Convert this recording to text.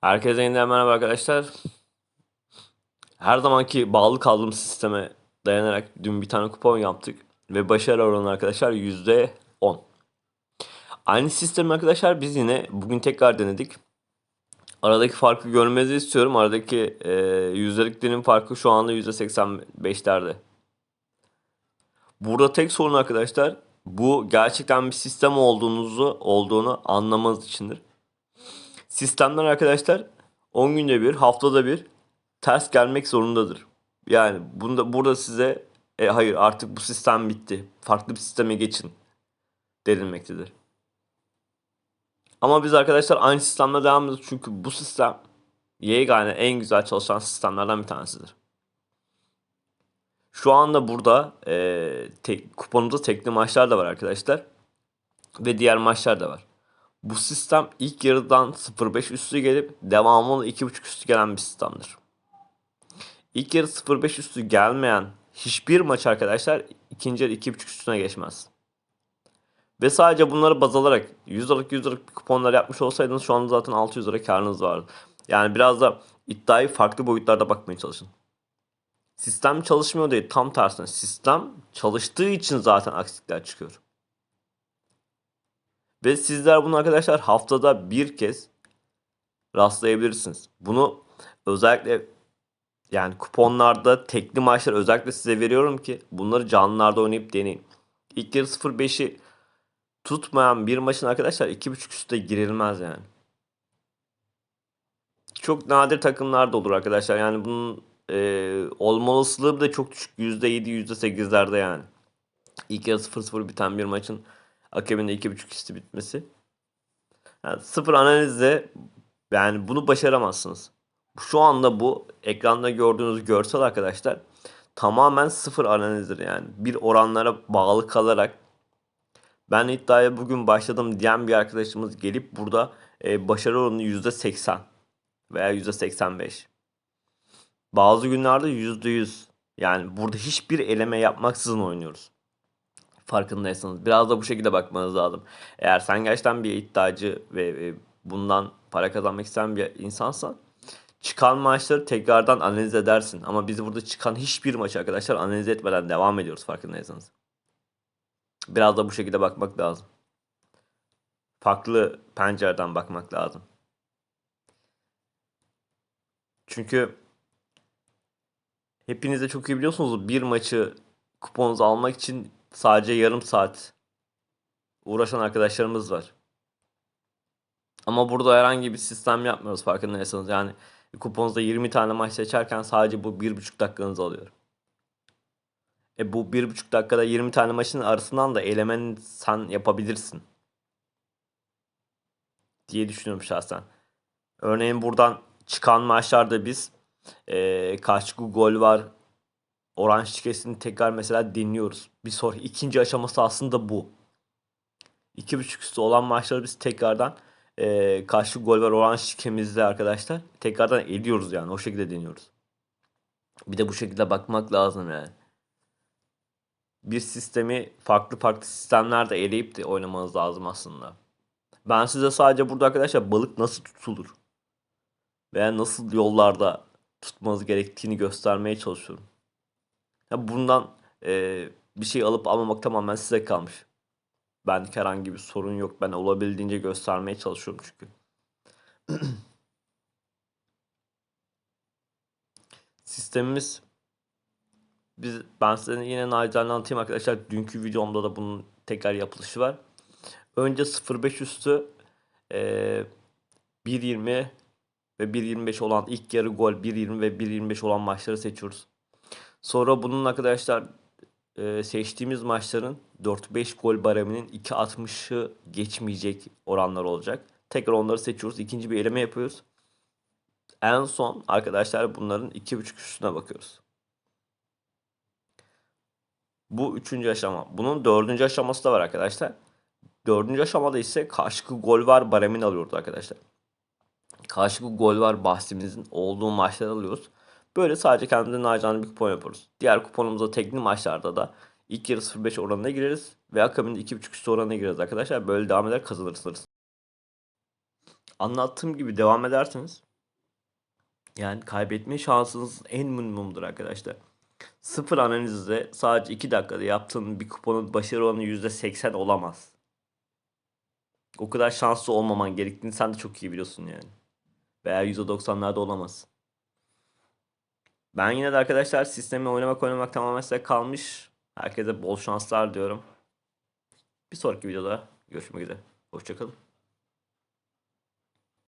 Herkese yeniden merhaba arkadaşlar. Her zamanki bağlı kaldığım sisteme dayanarak dün bir tane kupon yaptık. Ve başarı oranı arkadaşlar %10. Aynı sistemi arkadaşlar biz yine bugün tekrar denedik. Aradaki farkı görmenizi istiyorum. Aradaki e, yüzdelik dilim farkı şu anda %85'lerde. Burada tek sorun arkadaşlar bu gerçekten bir sistem olduğunuzu olduğunu anlamanız içindir. Sistemler arkadaşlar 10 günde bir, haftada bir ters gelmek zorundadır. Yani bunda burada size e, hayır artık bu sistem bitti. Farklı bir sisteme geçin denilmektedir. Ama biz arkadaşlar aynı sistemle devam ediyoruz çünkü bu sistem yegane en güzel çalışan sistemlerden bir tanesidir. Şu anda burada e, tek, kuponumuzda tekli maçlar da var arkadaşlar. Ve diğer maçlar da var. Bu sistem ilk yarıdan 0.5 üstü gelip devamlı 2.5 üstü gelen bir sistemdir. İlk yarı 0.5 üstü gelmeyen hiçbir maç arkadaşlar ikinci yarı 2.5 üstüne geçmez. Ve sadece bunları baz alarak 100 liralık 100 liralık kuponlar yapmış olsaydınız şu anda zaten 600 lira karınız vardı. Yani biraz da iddiayı farklı boyutlarda bakmaya çalışın. Sistem çalışmıyor değil tam tersine. Sistem çalıştığı için zaten aksilikler çıkıyor. Ve sizler bunu arkadaşlar haftada bir kez rastlayabilirsiniz. Bunu özellikle yani kuponlarda tekli maçlar özellikle size veriyorum ki bunları canlılarda oynayıp deneyin. İlk yarı 0.5'i tutmayan bir maçın arkadaşlar 2.5 üstte girilmez yani. Çok nadir takımlar da olur arkadaşlar. Yani bunun e, olma olasılığı da çok düşük. %7, %8'lerde yani. İlk yarı 0-0 biten bir maçın akabinde 2.5 üstü bitmesi. Yani sıfır analizle yani bunu başaramazsınız. Şu anda bu ekranda gördüğünüz görsel arkadaşlar tamamen sıfır analizdir yani. Bir oranlara bağlı kalarak ben iddiaya bugün başladım diyen bir arkadaşımız gelip burada e, başarı oranı %80 veya %85. Bazı günlerde %100. Yani burada hiçbir eleme yapmaksızın oynuyoruz. Farkındaysanız. Biraz da bu şekilde bakmanız lazım. Eğer sen gerçekten bir iddiacı ve bundan para kazanmak isteyen bir insansan çıkan maçları tekrardan analiz edersin. Ama biz burada çıkan hiçbir maçı arkadaşlar analiz etmeden devam ediyoruz farkındaysanız. Biraz da bu şekilde bakmak lazım. Farklı pencereden bakmak lazım. Çünkü hepiniz de çok iyi biliyorsunuz bir maçı kuponunuzu almak için sadece yarım saat uğraşan arkadaşlarımız var. Ama burada herhangi bir sistem yapmıyoruz farkındaysanız. Yani kuponunuzda 20 tane maç seçerken sadece bu 1,5 dakikanızı alıyor. E bu 1,5 dakikada 20 tane maçın arasından da elemen sen yapabilirsin. Diye düşünüyorum şahsen. Örneğin buradan çıkan maçlarda biz e, kaç gol var oran şikesini tekrar mesela dinliyoruz. Bir soru ikinci aşaması aslında bu. 2.5 üstü olan maçları biz tekrardan e, karşı gol var oran şikemizde arkadaşlar tekrardan ediyoruz yani o şekilde deniyoruz. Bir de bu şekilde bakmak lazım yani. Bir sistemi farklı farklı sistemlerde eleyip de oynamanız lazım aslında. Ben size sadece burada arkadaşlar balık nasıl tutulur veya nasıl yollarda tutmanız gerektiğini göstermeye çalışıyorum. Ya bundan e, bir şey alıp almamak tamamen size kalmış. Ben herhangi bir sorun yok. Ben olabildiğince göstermeye çalışıyorum çünkü. Sistemimiz biz ben size yine nacizane anlatayım arkadaşlar. Dünkü videomda da bunun tekrar yapılışı var. Önce 0.5 üstü e, 1.20 ve 1.25 olan ilk yarı gol 1.20 ve 1.25 olan maçları seçiyoruz. Sonra bunun arkadaşlar e, seçtiğimiz maçların 4-5 gol bareminin 2.60'ı geçmeyecek oranlar olacak. Tekrar onları seçiyoruz. İkinci bir eleme yapıyoruz. En son arkadaşlar bunların 2.5 üstüne bakıyoruz. Bu üçüncü aşama. Bunun dördüncü aşaması da var arkadaşlar. Dördüncü aşamada ise karşılıklı gol var baremini alıyoruz arkadaşlar. Karşılıklı gol var bahsimizin olduğu maçları alıyoruz. Böyle sadece kendimize nacizane bir kupon yapıyoruz. Diğer kuponumuzda tekli maçlarda da ilk yarı 0.5 oranına gireriz ve akabinde 2.5 üstü oranına gireriz arkadaşlar. Böyle devam eder kazanırsınız. Anlattığım gibi devam ederseniz Yani kaybetme şansınız en minimumdur arkadaşlar. Sıfır analizde sadece 2 dakikada yaptığın bir kuponun başarı oranı %80 olamaz. O kadar şanslı olmaman gerektiğini sen de çok iyi biliyorsun yani. Veya %90'larda olamaz. Ben yine de arkadaşlar sistemi oynamak oynamak tamamen size kalmış. Herkese bol şanslar diyorum. Bir sonraki videoda görüşmek üzere. Hoşçakalın.